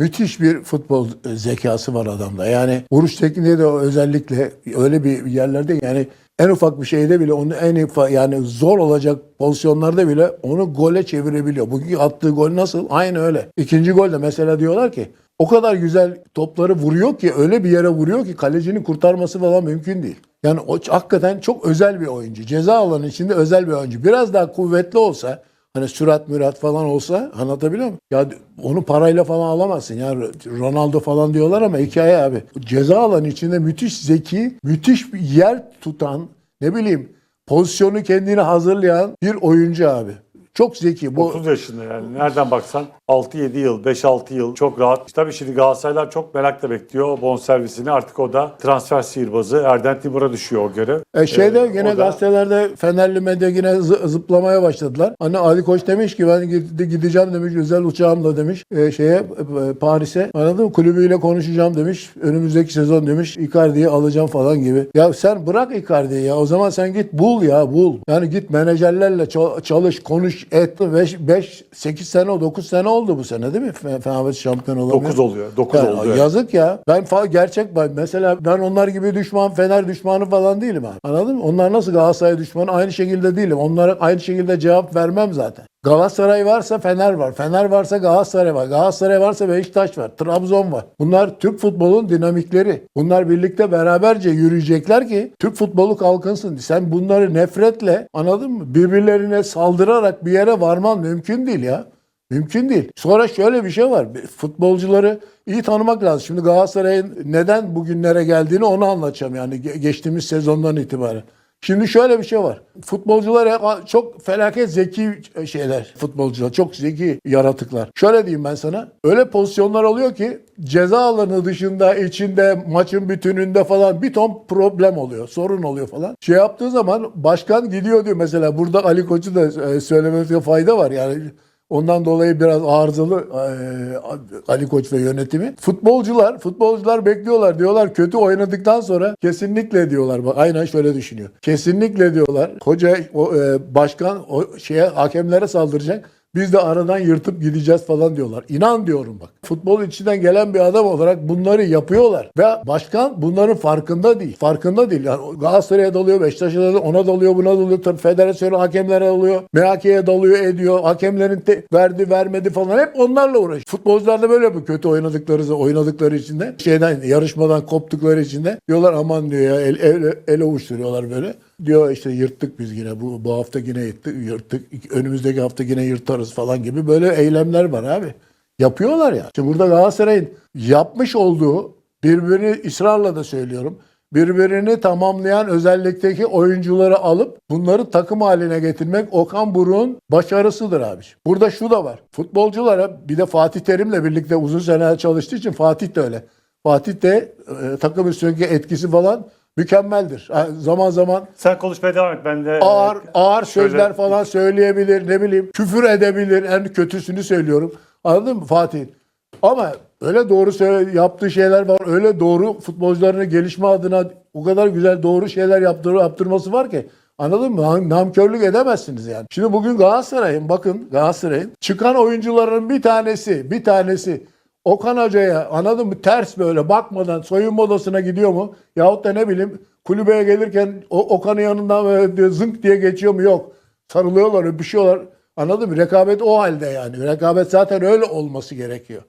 Müthiş bir futbol e, zekası var adamda. Yani vuruş tekniği de özellikle öyle bir yerlerde yani en ufak bir şeyde bile onu en ifa- yani zor olacak pozisyonlarda bile onu gole çevirebiliyor. Bugün attığı gol nasıl? Aynı öyle. İkinci golde mesela diyorlar ki o kadar güzel topları vuruyor ki öyle bir yere vuruyor ki kalecinin kurtarması falan mümkün değil. Yani o hakikaten çok özel bir oyuncu. Ceza alanı içinde özel bir oyuncu. Biraz daha kuvvetli olsa Hani sürat mürat falan olsa anlatabiliyor muyum? Ya onu parayla falan alamazsın. Ya Ronaldo falan diyorlar ama hikaye abi. Ceza alanı içinde müthiş zeki, müthiş bir yer tutan, ne bileyim pozisyonu kendini hazırlayan bir oyuncu abi. Çok zeki. Bu 30 yaşında yani. Nereden baksan 6-7 yıl, 5-6 yıl çok rahat. Tabii şimdi Galatasaraylar çok merakla bekliyor bonservisini. Artık o da transfer sihirbazı. Erden Timur'a düşüyor o görev. E şeyde Ee, yine o da- gazetelerde Fenerli medya yine zı- zıplamaya başladılar. Hani Ali Koç demiş ki ben gide- gideceğim demiş özel uçağımla demiş e, şeye e, Paris'e anladın mı? Kulübüyle konuşacağım demiş. Önümüzdeki sezon demiş Icardi'yi alacağım falan gibi. Ya sen bırak Icardi'yi ya. O zaman sen git bul ya bul. Yani git menajerlerle ça- çalış, konuş, et. 5 8 sene 9 sene oldu bu sene değil mi? Fe- Fenerbahçe şampiyon olamıyor. 9 oluyor. 9 Yani oldu. Yazık ya. Ben fa- gerçek ben mesela ben onlar gibi düşman, Fener düşmanı falan değilim abi. Anladın mı? Onlar nasıl Galatasaray düşmanı aynı şekilde değilim. Onlara aynı şekilde cevap vermem zaten. Galatasaray varsa Fener var. Fener varsa Galatasaray var. Galatasaray varsa Beşiktaş var. Trabzon var. Bunlar Türk futbolun dinamikleri. Bunlar birlikte beraberce yürüyecekler ki Türk futbolu kalkınsın. Sen bunları nefretle anladın mı? Birbirlerine saldırarak bir yere varman mümkün değil ya. Mümkün değil. Sonra şöyle bir şey var. Futbolcuları iyi tanımak lazım. Şimdi Galatasaray'ın neden bugünlere geldiğini onu anlatacağım yani ge- geçtiğimiz sezondan itibaren. Şimdi şöyle bir şey var. Futbolcular çok felaket zeki şeyler futbolcular. Çok zeki yaratıklar. Şöyle diyeyim ben sana. Öyle pozisyonlar oluyor ki ceza alanı dışında, içinde, maçın bütününde falan bir ton problem oluyor. Sorun oluyor falan. Şey yaptığı zaman başkan gidiyor diyor mesela. Burada Ali Koç'u da e, söylemekte fayda var. Yani Ondan dolayı biraz arızalı eee, Ali Koç ve yönetimi. Futbolcular, futbolcular bekliyorlar. Diyorlar kötü oynadıktan sonra kesinlikle diyorlar. Bak aynen şöyle düşünüyor. Kesinlikle diyorlar. Hoca o, eee, başkan o şeye hakemlere saldıracak. Biz de aradan yırtıp gideceğiz falan diyorlar. İnan diyorum bak. Futbol içinden gelen bir adam olarak bunları yapıyorlar. Ve başkan bunların farkında değil. Farkında değil. Yani Galatasaray'a dalıyor, Beşiktaş'a dalıyor, ona dalıyor, buna dalıyor. Tabii federasyon hakemlere dalıyor. MHK'ye dalıyor, ediyor. Hakemlerin te- verdi, vermedi falan. Hep onlarla uğraşıyor. Futbolcular da böyle yapıyor. Kötü oynadıkları, oynadıkları için de. Şeyden, yarışmadan koptukları için de. Diyorlar aman diyor ya el, el, el ovuşturuyorlar böyle. Diyor işte yırttık biz yine bu, bu hafta yine yırttık, yırttık. Önümüzdeki hafta yine yırtarız falan gibi böyle eylemler var abi. Yapıyorlar ya. Şimdi burada Galatasaray'ın yapmış olduğu birbirini ısrarla da söylüyorum. Birbirini tamamlayan özellikteki oyuncuları alıp bunları takım haline getirmek Okan Buruk'un başarısıdır abi. Burada şu da var. Futbolculara bir de Fatih Terim'le birlikte uzun seneler çalıştığı için Fatih de öyle. Fatih de e, takım üstündeki etkisi falan mükemmeldir. Ha, zaman zaman Sen konuşmaya devam et. Ben de ağır e, ağır şöyle- sözler falan söyleyebilir ne bileyim küfür edebilir en kötüsünü söylüyorum anladın mı Fatih ama öyle doğru söyle, yaptığı şeyler var öyle doğru futbolcularının gelişme adına o kadar güzel doğru şeyler yaptır, yaptırması var ki Anladın mı? Nam- Namkörlük edemezsiniz yani. Şimdi bugün Galatasaray'ın bakın Galatasaray'ın çıkan oyuncuların bir tanesi bir tanesi Okan Hoca'ya anladın mı ters böyle bakmadan soyunma odasına gidiyor mu? Yahut da ne bileyim kulübeye gelirken o Okan'ın yanından böyle zınk diye geçiyor mu? Yok. Sarılıyorlar, öpüşüyorlar. Anladın mı? Rekabet o halde yani. Rekabet zaten öyle olması gerekiyor.